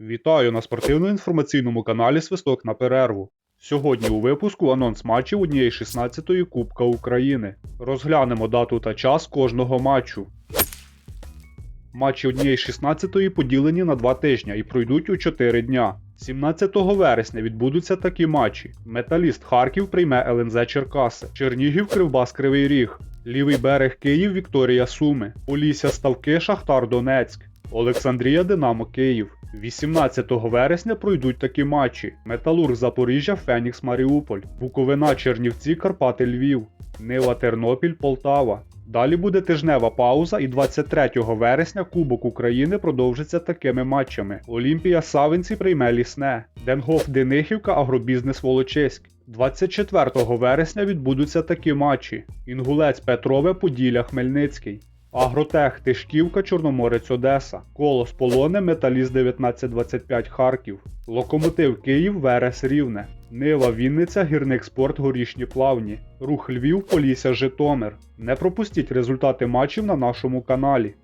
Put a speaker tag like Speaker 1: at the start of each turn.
Speaker 1: Вітаю на спортивно-інформаційному каналі Свисток на перерву. Сьогодні у випуску анонс матчів однієї 16-ї Кубка України. Розглянемо дату та час кожного матчу. Матчі однієї 16-ї поділені на два тижня і пройдуть у 4 дня. 17 вересня відбудуться такі матчі: Металіст Харків прийме ЛНЗ Черкаси, Чернігів Кривбас Кривий Ріг, Лівий берег Київ Вікторія Суми, Полісся Ставки Шахтар Донецьк, Олександрія Динамо Київ. 18 вересня пройдуть такі матчі: Металург Запоріжжя, Фенікс Маріуполь, Буковина Чернівці, Карпати Львів, Нива Тернопіль, Полтава. Далі буде тижнева пауза, і 23 вересня Кубок України продовжиться такими матчами: Олімпія Савинці прийме лісне, Денгоф Денихівка, Агробізнес Волочиськ. 24 вересня відбудуться такі матчі: Інгулець Петрове, Поділля Хмельницький. Агротех Тишківка, Чорноморець Одеса, Колос Полоне, Металіст 1925 Харків, Локомотив Київ, Верес Рівне, Нива Вінниця, Гірник Спорт Горішні Плавні, Рух Львів, Полісся Житомир. Не пропустіть результати матчів на нашому каналі.